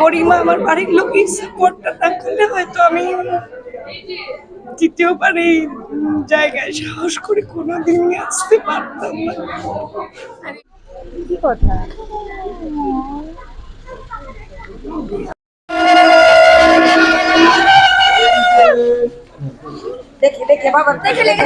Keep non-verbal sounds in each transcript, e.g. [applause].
গরিমা আমার বাড়ির লোকই সাপোর্টটা না করলে হয়তো আমি দ্বিতীয়বার এই জায়গায় সাহস করে কোনোদিন আসতে পারতাম না। কি কথা দেখে দেখে বাবা দেখে। লেগে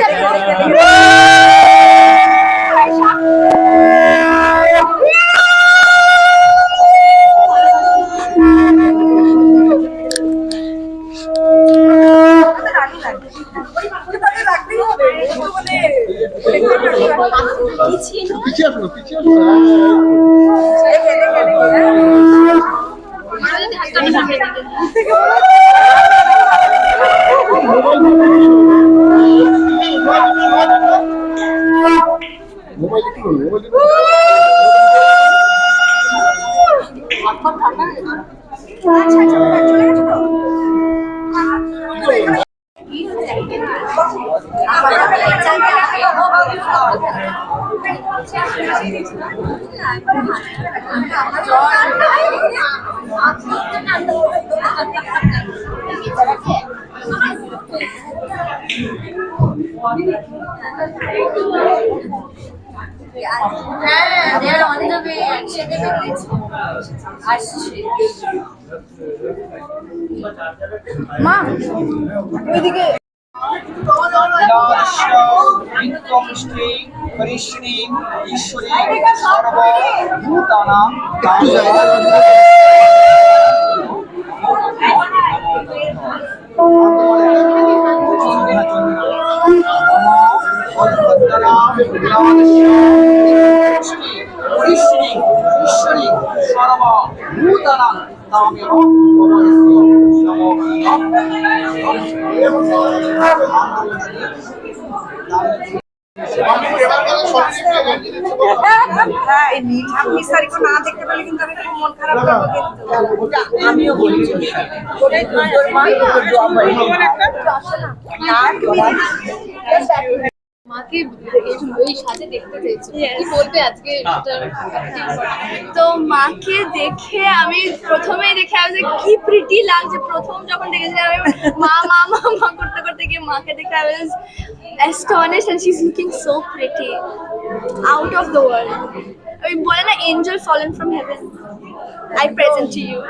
পিছিয়ে আসো পিছিয়ে আসো মোবাইল কি মোবাইল হ্যাঁ they are on the way একসাথে বেরিয়েছে আসছে মা ওইদিকে বিত্তমৃষ্টিং হরিশ্রীং ঈশ্বরী সর্বভূতানাং হরিশ্রীং ঈশ্বরী সর্বভূতানাং তামেহ হ্যাঁ এই নীল না দেখতে পেলে কিন্তু আমি খুব মন খারাপ করব কিন্তু। আমিও বলি মাকে ওই সাজে দেখতে চাইছো। কি বলবে আজকে তো মাকে দেখে আমি প্রথমেই দেখে আমি কি প্রিটি লাগছে। প্রথম যখন দেখেছি আমি মা মা মা মা করতে করতে গিয়ে মাকে দেখে আমি astonished and she's looking so pretty. Out of the world. ওই বলে না angel fallen from heaven. I present to you.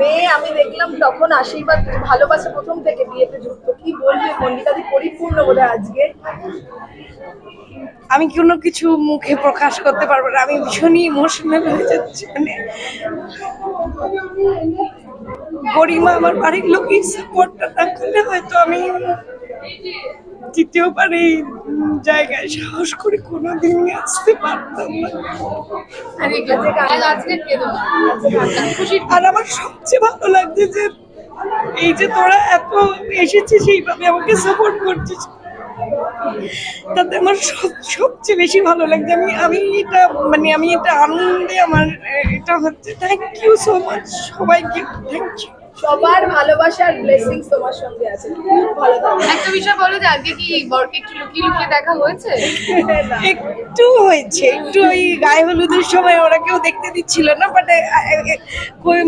মেয়ে আমি দেখলাম তখন আশীর্বাদ ভালোবাসা প্রথম থেকে বিয়েতে যুক্ত। কি বলবে মন্ডিতাদি পরিপূর্ণ বোধ আজকে। আমি কোনো কিছু মুখে প্রকাশ করতে পারব না আমি ভীষণই ইমোশনাল হয়ে যাচ্ছি মানে। গরিমা আমার বাড়ির লোকই সাপোর্টটা না করলে হয়তো আমি দ্বিতীয়বার এই জায়গায় সাহস করে কোনোদিন আসতে পারতাম না। আর আমার সবচেয়ে ভালো লাগছে যে এই যে তোরা এত এসেছিস সেইভাবে আমাকে সাপোর্ট করছিস তাতে আমার সবচেয়ে বেশি ভালো লাগছে। আমি আমি এটা মানে আমি এটা আনন্দে আমার এটা হচ্ছে থ্যাংক ইউ সো মাচ সবাইকে। থ্যাংক ইউ সবার ভালোবাসার ব্লেসিংস তোমার সঙ্গে আছে। ভালো একটা বিষয় বলো যে আজকে কি বরকে একটু লুকিয়ে লুকিয়ে দেখা হয়েছে? [laughs] একটু হয়েছে একটু ওই গায়ে হলুদের সময় ওরা কেউ দেখতে দিচ্ছিল না বাট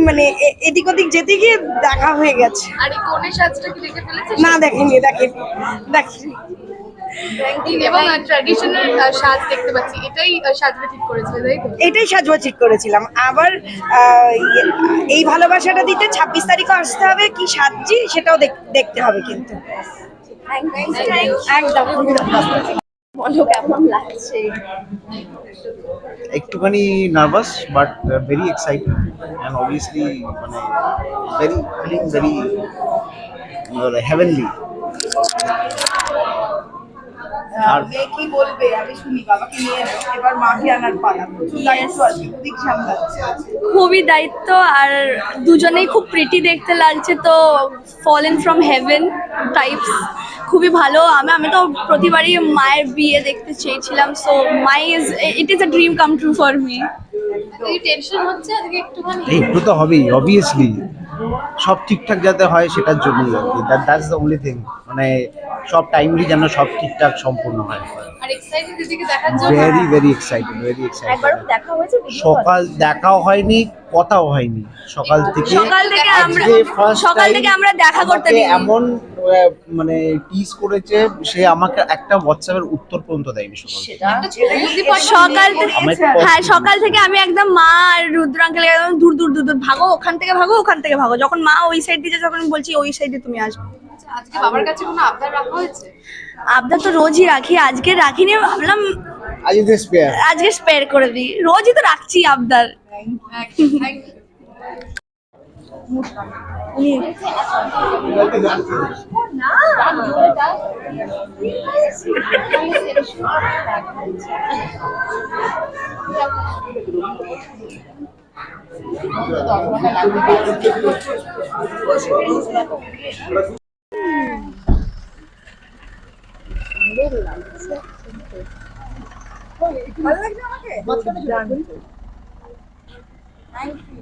মানে এ- এদিক ওদিক যেতে গিয়ে দেখা হয়ে গেছে। আর এই কনের সাজটা কি দেখে ফেলেছে না দেখেনি দেখেনি দেখেনি। এবং ট্র্যাডিশনাল সাজ দেখতে পাচ্ছি। এটাই আহ, সাজটা ঠিক করেছিল তাই তো? এটাই সাজবা ঠিক করেছিলাম। আবার এই ভালোবাসাটা দিতে ছাব্বিশ তারিখও আসতে হবে। কি সাজছি সেটাও দেখ- দেখতে হবে কিন্তু। একদম। বলো কেমন লাগছে? একটুখানি nervous but very excited and obviously মানে ভেরি ফিলিং ভেরি হেভেনলি আর- মেয়ে কি বলবে? আমি শুনি বাবাকে নিয়ে এলো এবার মাকে আনার পালা। প্রচুর দায়িত্ব আছে ওদিক সামলাচ্ছে। খুবই দায়িত্ব আর দুজনেই খুব প্রিটি দেখতে লাগছে তো ফলেন ফ্রম হেভেন টাইপস খুবই ভালো আমি আমি তো প্রতিবারই মায়ের বিয়ে দেখতে চেয়েছিলাম so my is it is a dream come true for me tension হচ্ছে আজকে একটুখানি। একটু তো হবেই অবভিয়াসলি সব ঠিকঠাক যাতে হয় সেটার জন্যই আর কি। দ্যাটস দ্য অনলি থিং মানে সব টাইমলি যেন সব ঠিকঠাক সম্পূর্ণ হয়। আর এক্সাইটেড দিদিকে দেখার জন্য? Very very excited very excited দেখা হয়েছে video call? সকাল দেখাও হয়নি কথাও হয়নি। সকাল থেকে সকাল থেকে আমরা আজকে first সকাল থেকে আমরা দেখা করতে এমন মানে টিজ করেছে সে আমাকে একটা হোয়াটসঅ্যাপের উত্তর পর্যন্ত দেয়নি সকাল হ্যাঁ সকাল থেকে আমি একদম মা আর রুদ্র আঙ্কেল একদম দূর দূর দূর দূর। ভাগো ওখান থেকে ভাগো ওখান থেকে ভাগো। যখন মা ওই সাইড দিয়ে যখন আমি বলছি ওই সাইডে তুমি আসবে। আচ্ছা, আজকে বাবার কাছে কোনো আবদার রাখা হয়েছে আবদার তো রোজই রাখি আজকে রাখিনি ভাবলাম আজকে স্পেয়ার আজকে স্পেয়ার করে দিই রোজই তো রাখছি আবদার ভালো লাগছে আমাকে? Thank you